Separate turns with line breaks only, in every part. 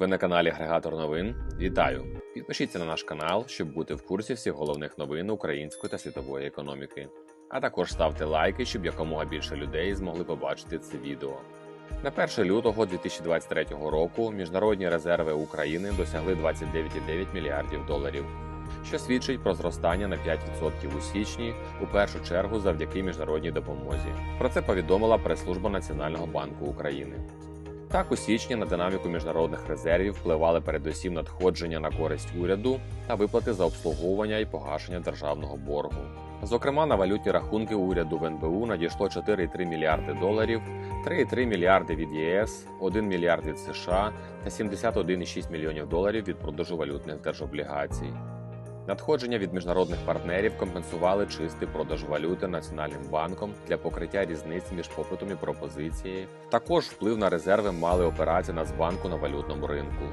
Ви на каналі Агрегатор новин. Вітаю! Підпишіться на наш канал, щоб бути в курсі всіх головних новин української та світової економіки. А також ставте лайки, щоб якомога більше людей змогли побачити це відео. На 1 лютого 2023 року міжнародні резерви України досягли 29,9 мільярдів доларів, що свідчить про зростання на 5% у січні, у першу чергу завдяки міжнародній допомозі. Про це повідомила прес-служба Національного банку України. Так, у січні на динаміку міжнародних резервів впливали передусім надходження на користь уряду та виплати за обслуговування і погашення державного боргу. Зокрема, на валютні рахунки уряду в НБУ надійшло 4,3 мільярди доларів, 3,3 мільярди від ЄС, 1 мільярд від США та 71,6 мільйонів доларів від продажу валютних держоблігацій. Надходження від міжнародних партнерів компенсували чистий продаж валюти Національним банком для покриття різниць між попитом і пропозицією. Також вплив на резерви мали операції Нацбанку на валютному ринку.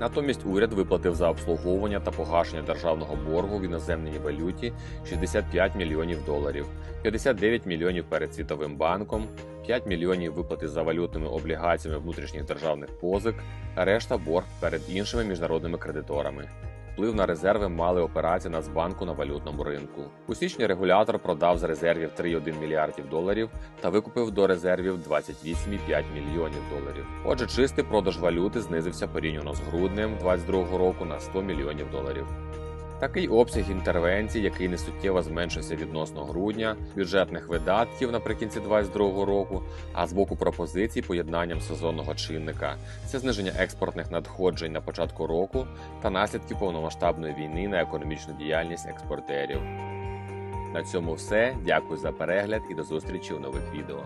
Натомість уряд виплатив за обслуговування та погашення державного боргу в іноземній валюті 65 мільйонів доларів, 59 мільйонів перед Світовим банком, 5 мільйонів виплати за валютними облігаціями внутрішніх державних позик, а решта борг перед іншими міжнародними кредиторами. Вплив на резерви мали операції Нацбанку на валютному ринку. У січні регулятор продав з резервів 3,1 мільярдів доларів та викупив до резервів 28,5 мільйонів доларів. Отже, чистий продаж валюти знизився порівняно з груднем 2022 року на 100 мільйонів доларів. Такий обсяг інтервенцій, який несуттєво зменшився відносно грудня, бюджетних видатків наприкінці 2022 року, а з боку пропозицій поєднанням сезонного чинника, це зниження експортних надходжень на початку року та наслідки повномасштабної війни на економічну діяльність експортерів. На цьому все. Дякую за перегляд і до зустрічі у нових відео.